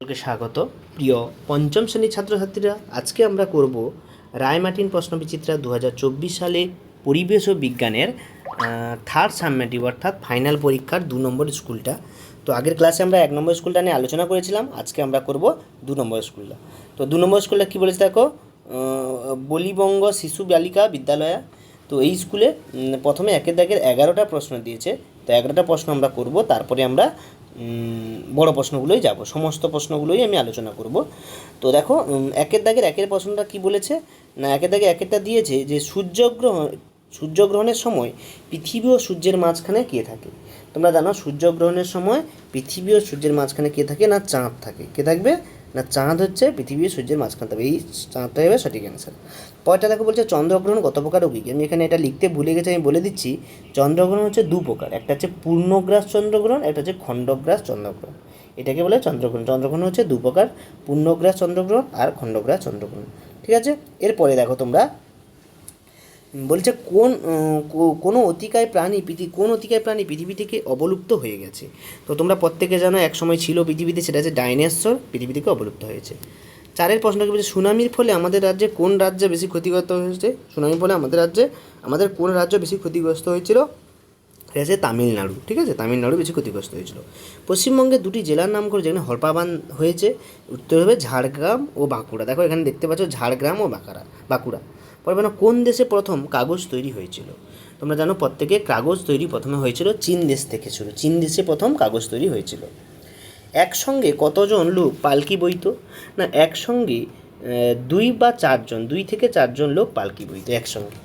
সকলকে স্বাগত। প্রিয় পঞ্চম শ্রেণির ছাত্রছাত্রীরা, আজকে আমরা করব রায়মার্টিন প্রশ্নবিচিত্রা দু হাজার চব্বিশ সালে পরিবেশ ও বিজ্ঞানের থার্ড সাবমেটিভ অর্থাৎ ফাইনাল পরীক্ষার দু নম্বর স্কুলটা। তো আগের ক্লাসে আমরা এক নম্বর স্কুলটা নিয়ে আলোচনা করেছিলাম, আজকে আমরা করব দু নম্বর স্কুলটা। তো দু নম্বর স্কুলটা কী বলেছে দেখো? বলিবঙ্গ শিশু বালিকা বিদ্যালয়া। তো এই স্কুলে প্রথমে একের দাগের এগারোটা প্রশ্ন দিয়েছে। তো এগারোটা প্রশ্ন আমরা করব, তারপরে আমরা বড় প্রশ্নগুলোই যাব। সমস্ত প্রশ্নগুলোই আমি আলোচনা করব। তো দেখো একের দাগের একের প্রশ্নটা কি বলেছে? না, একের দাগে একেরটা দিয়েছে যে সূর্যগ্রহণ, সূর্যগ্রহণের সময় পৃথিবী ও সূর্যের মাঝখানে কে থাকে? তোমরা জানো সূর্যগ্রহণের সময় পৃথিবী ও সূর্যের মাঝখানে কে থাকে না চাঁদ থাকে? কে থাকবে? না, চাঁদ হচ্ছে পৃথিবী সূর্যের মাঝখান, তবে এই চাঁদটাই হবে সঠিক অ্যান্সার পরেরটা দেখো বলছে চন্দ্রগ্রহণ কত প্রকার ও কী? আমি এখানে এটা লিখতে ভুলে গেছি, আমি বলে দিচ্ছি, চন্দ্রগ্রহণ হচ্ছে দু প্রকার। একটা হচ্ছে পূর্ণগ্রাস চন্দ্রগ্রহণ, একটা হচ্ছে খণ্ডগ্রাস চন্দ্রগ্রহণ। এটাকে বলে চন্দ্রগ্রহণ। চন্দ্রগ্রহণ হচ্ছে দু প্রকার, পূর্ণগ্রাস চন্দ্রগ্রহণ আর খণ্ডগ্রাস চন্দ্রগ্রহণ। ঠিক আছে? এরপরে দেখো তোমরা বলছে কোন কোনো অতিকায় প্রাণী পৃথিবী কোন অতিকায় প্রাণী পৃথিবী থেকে অবলুপ্ত হয়ে গেছে? তো তোমরা প্রত্যেকে জানো, এক সময় ছিল পৃথিবীতে, সেটা হচ্ছে ডাইনোসর, পৃথিবী থেকে অবলুপ্ত হয়েছে। চারের প্রশ্নকে বলছে, সুনামির ফলে আমাদের রাজ্যে কোন রাজ্যে বেশি ক্ষতিগ্রস্ত হয়েছে? সুনামির ফলে আমাদের রাজ্যে, আমাদের কোন রাজ্য বেশি ক্ষতিগ্রস্ত হয়েছিল? সেটা হচ্ছে তামিলনাড়ু, ঠিক আছে? তামিলনাড়ু বেশি ক্ষতিগ্রস্ত হয়েছিল। পশ্চিমবঙ্গে দুটি জেলার নাম করে, যেখানে হরপাবান হয়েছে, উত্তর হবে ঝাড়গ্রাম ও বাঁকুড়া। দেখো এখানে দেখতে পাচ্ছ ঝাড়গ্রাম ও বাঁকুড়া বাঁকুড়া। পরে বলো, কোন দেশে প্রথম কাগজ তৈরি হয়েছিল? তোমরা জানো প্রত্যেকে কাগজ তৈরি প্রথমে হয়েছিল চীন দেশ থেকে শুরু। চীন দেশে প্রথম কাগজ তৈরি হয়েছিল। একসঙ্গে কতজন লোক পালকি বইত না একসঙ্গে দুই বা চারজন দুই থেকে চারজন লোক পালকি বইত একসঙ্গে।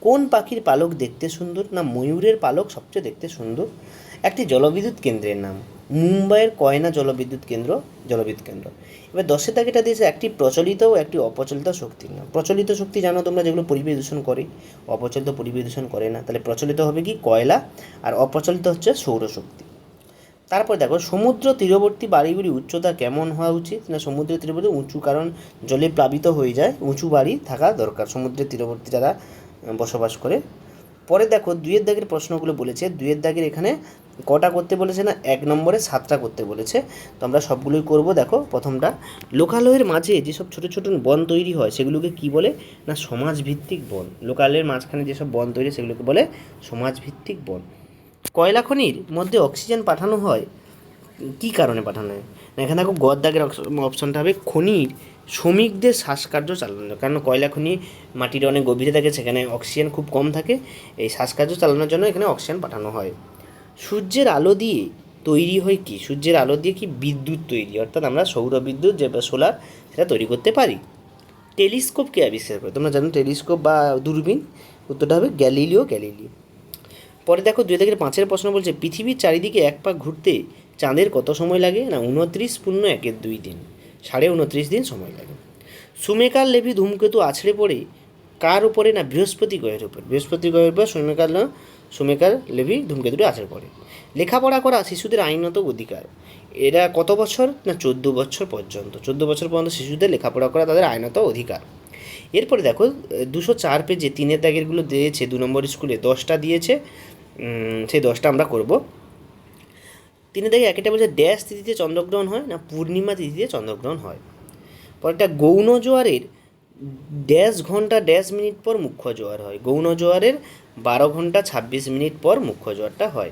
কোন পাখির পালক দেখতে সুন্দর? না ময়ূরের পালক সবচেয়ে দেখতে সুন্দর? একটি জলবিদ্যুৎ কেন্দ্রের নাম। মুম্বাইয়ের কয়না জলবিদ্যুৎ কেন্দ্র জলবিদ্যুৎ কেন্দ্র। এবার দশের দাগেটা দিয়েছে একটি প্রচলিত ও একটি অপ্রচলিত শক্তি নাম। প্রচলিত শক্তি জানো তোমরা যেগুলো পরিবেশ দূষণ করে। অপ্রচলিত পরিবেশ দূষণ করে না। তাহলে প্রচলিত হবে কি? কয়লা। আর অপ্রচলিত হচ্ছে সৌরশক্তি। তারপর দেখো, সমুদ্র তীরবর্তী বাড়িগুলি উচ্চতা কেমন হওয়া উচিত? না, সমুদ্রের তীরবর্তী উঁচু, কারণ জলে প্লাবিত হয়ে যায়, উঁচু বাড়ি থাকা দরকার। সমুদ্রের তীরবর্তী যারা বসবাস করে পরে দেখো দুইয়ের দাগের প্রশ্নগুলো বলেছে, দুইয়ের দাগের এখানে কটা করতে বলেছে না? এক নম্বরে সাতটা করতে বলেছে। তো আমরা সবগুলোই করব, দেখো প্রথমটা। লোকালয়ের মাঝে যেসব ছোট ছোট বন তৈরি হয়, সেগুলোকে কি বলে না সমাজভিত্তিক বন? লোকালয়ের মাঝখানে যেসব বন তৈরি সেগুলোকে বলে সমাজভিত্তিক বন। কয়লা খনির মধ্যে অক্সিজেন পাঠানো হয় কী কারণে পাঠানো হয়? না, এখানে দেখো গদ দাগের অপশনটা হবে খনির শ্রমিকদের শ্বাসকার্য চালানো। কারণ কয়লা খনি মাটির অনেক গভীরে থাকে, সেখানে অক্সিজেন খুব কম থাকে। এই শ্বাসকার্য চালানোর জন্য এখানে অক্সিজেন পাঠানো হয়। সূর্যের আলো দিয়ে তৈরি হয় কি? সূর্যের আলো দিয়ে কি বিদ্যুৎ তৈরি? অর্থাৎ আমরা সৌর বিদ্যুৎ যে সোলার, সেটা তৈরি করতে পারি। টেলিস্কোপ কে আবিষ্কার করে? তোমরা জানো টেলিস্কোপ বা দূরবীন? উত্তরটা হবে গ্যালিলিও গ্যালিলিও। পরে দেখো দুই থেকে পাঁচের প্রশ্ন বলছে, পৃথিবীর চারিদিকে এক পাক ঘুরতে চাঁদের কত সময় লাগে? না, উনত্রিশ পূর্ণ একের দুই দিন সাড়ে উনত্রিশ দিন সময় লাগে। সুমেকার লেভি ধূমকেতু আছড়ে পড়ে, কার উপরে না বৃহস্পতি গ্রহের উপর? বৃহস্পতি গ্রহের উপর সুমেকার না সুমেকার লেভি ধূমকেতুটি আছড়ে পড়ে। লেখাপড়া করা শিশুদের আইনত অধিকার। এরা কত বছর? না, চোদ্দ বছর পর্যন্ত। চোদ্দ বছর পর্যন্ত শিশুদের লেখাপড়া করা তাদের আইনত অধিকার। এরপরে দেখো, দুশো চার পেজে তিনের দাগেরগুলো দিয়েছে, দু নম্বর স্কুলে দশটা দিয়েছে। সেই দশটা আমরা করব। তিনের দেখে একটা বলছে ড্যাশ তিথিতে চন্দ্রগ্রহণ হয় না পূর্ণিমা তিথিতে চন্দ্রগ্রহণ হয়? পরেরটা, গৌণ জোয়ারের ড্যাশ ঘণ্টা ড্যাশ মিনিট পর মুখ্য জোয়ার হয়। গৌণ জোয়ারের বারো ঘণ্টা ছাব্বিশ মিনিট পর মুখ্য জোয়ারটা হয়।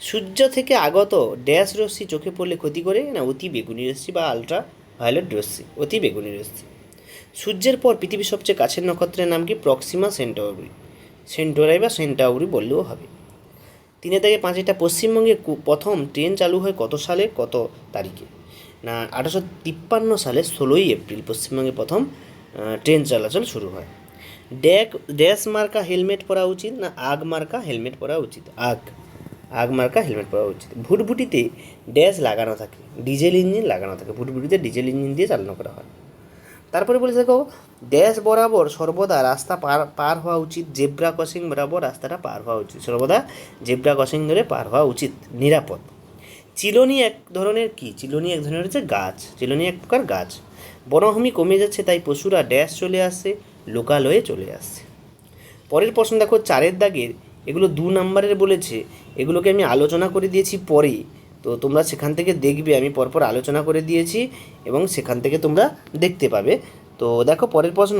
সূর্য থেকে আগত ড্যাশ রশ্মি চোখে পড়লে ক্ষতি করে না অতি বেগুনি রশ্মি বা আলট্রা ভায়োলেট রশ্মি? অতি বেগুনি রশ্মি। সূর্যের পর পৃথিবীর সবচেয়ে কাছের নক্ষত্রের নাম কি? প্রক্সিমা সেন্টাউরি সেন্টোরাই বা সেন্টাউরি বললেও হবে। তিনে থেকে পাঁচটা পশ্চিমবঙ্গে কু- প্রথম ট্রেন চালু হয় কত সালে, কত তারিখে? না, আঠারোশো তিপ্পান্ন সালে ষোলোই এপ্রিল পশ্চিমবঙ্গে প্রথম ট্রেন চলাচল শুরু হয়। ড্যাক, ড্যাশ মার্কা হেলমেট পরা উচিত না আগ মার্কা হেলমেট পরা উচিত? আগ আগ মার্কা হেলমেট পরা উচিত। ভুটভুটিতে ড্যাশ লাগানো থাকে, ডিজেল ইঞ্জিন লাগানো থাকে। ভুটভুটিতে ডিজেল ইঞ্জিন দিয়ে চালানো করা হয়। তারপরে বলেছে, দেখো ড্যাশ বরাবর সর্বদা রাস্তা পার পার হওয়া উচিত, জেব্রা ক্রসিং বরাবর রাস্তাটা পার হওয়া উচিত, সর্বদা জেব্রা ক্রসিং ধরে পার হওয়া উচিত, নিরাপদ। চিলনি এক ধরনের কি? চিলনি এক ধরনের হচ্ছে গাছ, চিলনি এক প্রকার গাছ। বনভূমি কমে যাচ্ছে, তাই পশুরা ড্যাশ চলে আসছে, লোকালয়ে চলে আসছে। পরের প্রশ্ন, দেখো, চারের দাগের এগুলো দু নাম্বারের বলেছে, এগুলোকে আমি আলোচনা করে দিয়েছি পরে। তো তোমরা সেখান থেকে দেখবে, আমি পরপর আলোচনা করে দিয়েছি এবং সেখান থেকে তোমরা দেখতে পাবে। তো দেখো, পরের প্রশ্ন।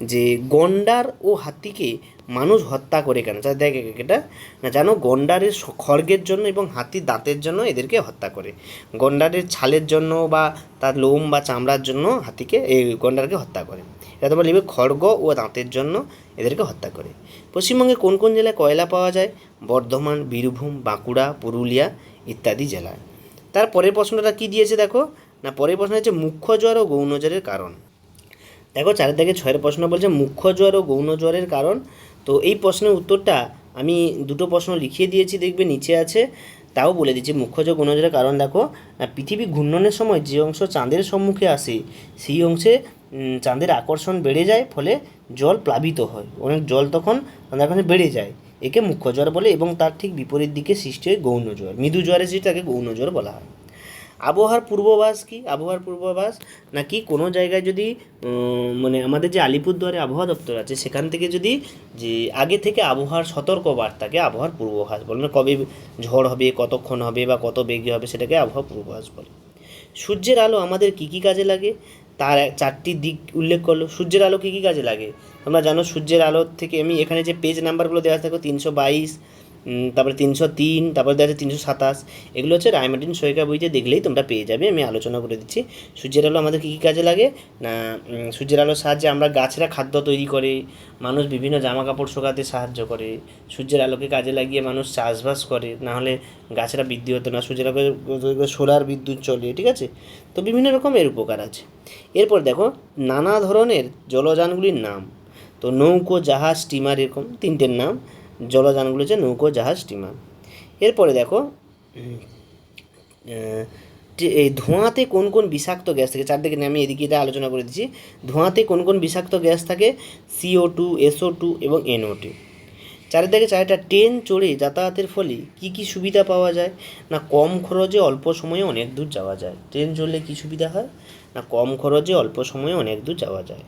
যে গন্ডার ও হাতিকে মানুষ হত্যা করে কেন? তা দেখ এটা না, জানো, গন্ডারের খড়গের জন্য এবং হাতির দাঁতের জন্য এদেরকে হত্যা করে। গন্ডারের ছালের জন্য বা তার লোম বা চামড়ার জন্য হাতিকে এই গন্ডারকে হত্যা করে। এটা তোমরা লিখবে খড়গ ও দাঁতের জন্য এদেরকে হত্যা করে। পশ্চিমবঙ্গে কোন কোন জেলায় কয়লা পাওয়া যায়? বর্ধমান, বীরভূম, বাঁকুড়া, পুরুলিয়া ইত্যাদি জেলায়। তার পরের প্রশ্নটা কি দিয়েছে দেখো? না, পরের প্রশ্ন হচ্ছে মুখ্য জ্বর ও গৌণ জ্বরের কারণ। দেখো চারের ছয়ের প্রশ্ন বলছে মুখ্য জ্বর ও গৌণ জ্বরের কারণ। তো এই প্রশ্নের উত্তরটা আমি দুটো প্রশ্ন লিখিয়ে দিয়েছি, দেখবে নিচে আছে। তাও বলে দিচ্ছি, মুখ্য জ্বর, গৌণ জ্বরের কারণ দেখো পৃথিবী ঘূর্ণনের সময় যে অংশ চাঁদের সম্মুখে আসে, সেই অংশে চাঁদের আকর্ষণ বেড়ে যায়, ফলে জল প্লাবিত হয়। অনেক জল তখন চাঁদের কাছে বেড়ে যায়। একে মুখ্য জ্বর বলে এবং তার ঠিক বিপরীত দিকে সৃষ্টি হয় গৌণ জ্বর। মৃদু সৃষ্টি তাকে গৌণ জ্বর বলা হয়। আবহাওয়ার পূর্বাভাস কি? আবহাওয়ার পূর্বাভাস? নাকি কোনো জায়গায় যদি মানে আমাদের যে আলিপুরদুয়ারে আবহাওয়া দপ্তর আছে, সেখান থেকে যদি, যে আগে থেকে আবহাওয়ার সতর্ক বার্তাকে আবহাওয়ার পূর্বাভাস বলে না কবে ঝড় হবে, কতক্ষণ হবে বা কত বেগে হবে, সেটাকে আবহাওয়া পূর্বাভাস বলে। সূর্যের আলো আমাদের কী কী কাজে লাগে? তার চারটি দিক উল্লেখ করল। সূর্যের আলো কী কী কাজে লাগে? তোমরা জানো, সূর্যের আলো থেকে আমি এখানে যে পেজ নাম্বারগুলো দেওয়া থাকো তিনশো বাইশ তারপরে তিনশো তিন, তারপরে দেখা যাচ্ছে তিনশো সাতাশ। এগুলো হচ্ছে রায়মার্টিন সৈকা বইতে দেখলেই তোমরা পেয়ে যাবে, আমি আলোচনা করে দিচ্ছি। সূর্যের আলো আমাদের কী কী কাজে লাগে? না সূর্যের আলোর সাহায্যে আমরা গাছেরা খাদ্য তৈরি করে, মানুষ বিভিন্ন জামা কাপড় শোকাতে সাহায্য করে, সূর্যের আলোকে কাজে লাগিয়ে মানুষ চাষবাস করে, না হলে গাছেরা বৃদ্ধি হতো না, সূর্যের আলোকে সোলার বিদ্যুৎ চলে, ঠিক আছে? তো বিভিন্ন রকমের উপকার আছে। এরপর দেখো, নানা ধরনের জলযানগুলির নাম। তো নৌকো, জাহাজ স্টিমার এরকম তিনটের নাম। জলযানগুলো হচ্ছে নৌকো, জাহাজ স্টিমার এরপরে দেখো এই ধোঁয়াতে কোন কোন বিষাক্ত গ্যাস থাকে? চারদিকে আমি এদিকে এটা আলোচনা করে দিচ্ছি। ধোঁয়াতে কোন কোন বিষাক্ত গ্যাস থাকে? সিও টু এসও টু এবং এনও টু চারিদিকে চারটা ট্রেন চড়ে যাতায়াতের ফলে কি কি সুবিধা পাওয়া যায়? না কম খরচে অল্প সময়ে অনেক দূর যাওয়া যায়? ট্রেন চড়লে কি সুবিধা হয়? না কম খরচে অল্প সময়ে অনেক দূর যাওয়া যায়?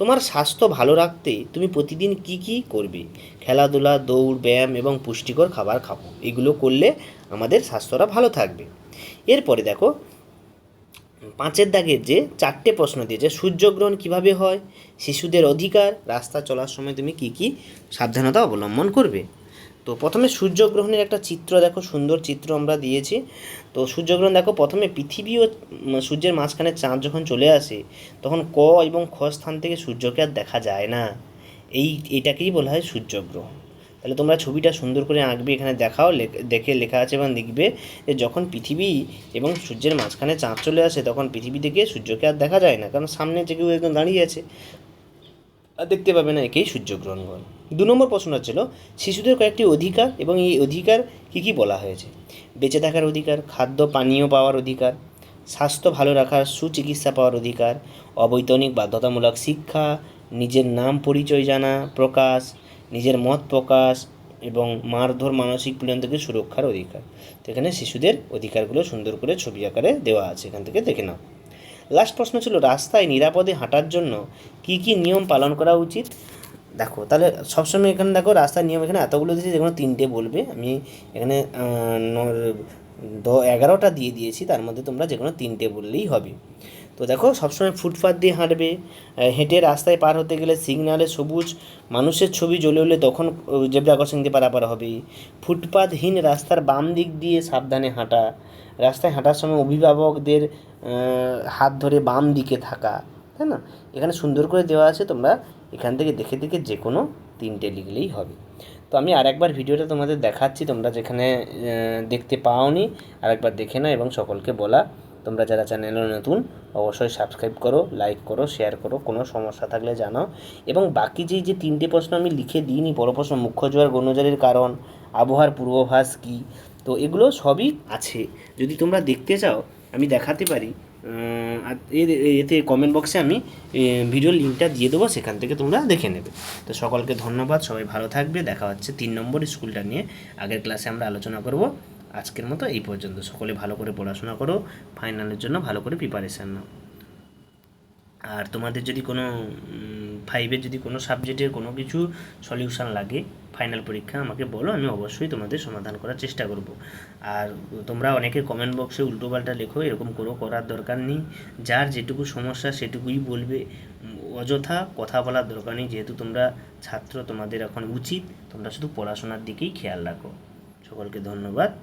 তোমার স্বাস্থ্য ভালো রাখতে তুমি প্রতিদিন কি কি করবে? খেলাধুলা, দৌড়, ব্যায়াম এবং পুষ্টিকর খাবার খাব এগুলো করলে আমাদের স্বাস্থ্যটা ভালো থাকবে। এরপরে দেখো, পাঁচের দাগের যে চারটে প্রশ্ন দিয়েছে, সূর্যগ্রহণ কীভাবে হয়? শিশুদের অধিকার? রাস্তা চলার সময় তুমি কি কি সাবধানতা অবলম্বন করবে? তো প্রথমে সূর্যগ্রহণের একটা চিত্র দেখো, সুন্দর চিত্র আমরা দিয়েছি। তো সূর্যগ্রহণ দেখো, প্রথমে পৃথিবী ও সূর্যের মাঝখানে চাঁদ যখন চলে আসে, তখন ক এবং খ স্থান থেকে সূর্যকে আর দেখা যায় না। এই, এটাকেই বলা হয় সূর্যগ্রহণ। তাহলে তোমরা ছবিটা সুন্দর করে আঁকবে, এখানে দেখাও দেখে লেখা আছে এবং দেখবে যে যখন পৃথিবী এবং সূর্যের মাঝখানে চাঁদ চলে আসে, তখন পৃথিবী থেকে সূর্যকে আর দেখা যায় না, কারণ সামনে যে কেউ একদম দাঁড়িয়ে আছে। দেখতে পাবে না একেই সূর্যগ্রহণ। দু নম্বর প্রশ্নটা ছিল শিশুদের কয়েকটি অধিকার এবং এই অধিকার কী কী বলা হয়েছে? বেঁচে থাকার অধিকার, খাদ্য, পানীয় পাওয়ার অধিকার, স্বাস্থ্য ভালো রাখার, সুচিকিৎসা পাওয়ার অধিকার, অবৈতনিক বাধ্যতামূলক শিক্ষা, নিজের নাম পরিচয় জানা, প্রকাশ, নিজের মত প্রকাশ এবং মারধর মানসিক পীড়ন থেকে সুরক্ষার অধিকার। তো এখানে শিশুদের অধিকারগুলো সুন্দর করে ছবি আকারে দেওয়া আছে, এখান থেকে দেখে নাও। লাস্ট প্রশ্ন ছিল, রাস্তায় নিরাপদে হাঁটার জন্য কি কি নিয়ম পালন করা উচিত? দেখো, তাহলে সবসময় এখানে দেখো, রাস্তার নিয়ম এখানে এতগুলো দিয়েছি, যেগুলো তিনটে বলবে। আমি এখানে দ এগারোটা দিয়ে দিয়েছি, তার মধ্যে তোমরা যে কোনো তিনটে বললেই হবে। তো দেখো, সবসময় ফুটপাথ দিয়ে হাঁটবে হেঁটে রাস্তায় পার হতে গেলে সিগনালে সবুজ মানুষের ছবি জ্বলে উঠলে তখন জেব্রা ক্রসিং দিয়ে পারাপার হবে। ফুটপাথহীন রাস্তার বাম দিক দিয়ে সাবধানে হাঁটা, রাস্তায় হাঁটার সময় অভিভাবকদের হাত ধরে বাম দিকে থাকা, তাই না? এখানে সুন্দর করে দেওয়া আছে, তোমরা এখান থেকে দেখে দেখে যে কোনো তিনটে লিখলেই হবে। তো আমি আরেকবার ভিডিওটা তোমাদের দেখাচ্ছি, তোমরা যেখানে দেখতে পাওনি, আরেকবার দেখে নাও এবং সকলকে বলা তোমরা যারা চ্যানেলে নতুন, অবশ্যই সাবস্ক্রাইব করো লাইক করো শেয়ার করো, কোনো সমস্যা থাকলে জানাও। এবং বাকি যেই যে তিনটে প্রশ্ন আমি লিখে দিইনি, বড় প্রশ্ন, মুখ্য জোয়ার গণজলের কারণ, আবহাওয়ার পূর্বাভাস কী, তো এগুলো সবই আছে। যদি তোমরা দেখতে চাও, আমি দেখাতে পারি এতে কমেন্ট বক্সে আমি ভিডিওর লিঙ্কটা দিয়ে দেবো, সেখান থেকে তোমরা দেখে নেবে। তো সকলকে ধন্যবাদ, সবাই ভালো থাকবে, দেখা হচ্ছে তিন নম্বর স্কুলটা নিয়ে। আগের ক্লাসে আমরা আলোচনা করব। আজকের মতো এই পর্যন্ত। সকলে ভালো করে পড়াশোনা করো ফাইনালের জন্য ভালো করে প্রিপারেশান নাও। আর তোমাদের যদি কোনো ফাইভের যদি কোনো সাবজেক্টের কোনো কিছু সলিউশন লাগে ফাইনাল পরীক্ষা আমাকে বলো, আমি অবশ্যই তোমাদের সমাধান করার চেষ্টা করব। আর তোমরা অনেকে কমেন্ট বক্সে উল্টোপাল্টা লেখো, এরকম কোনো করার দরকার নেই। যার যেটুকু সমস্যা সেটুকুই বলবে। অযথা কথা বলার দরকার নেই, যেহেতু তোমরা ছাত্র, তোমাদের এখন উচিত। তোমরা শুধু পড়াশোনার দিকেই খেয়াল রাখো। সকলকে ধন্যবাদ।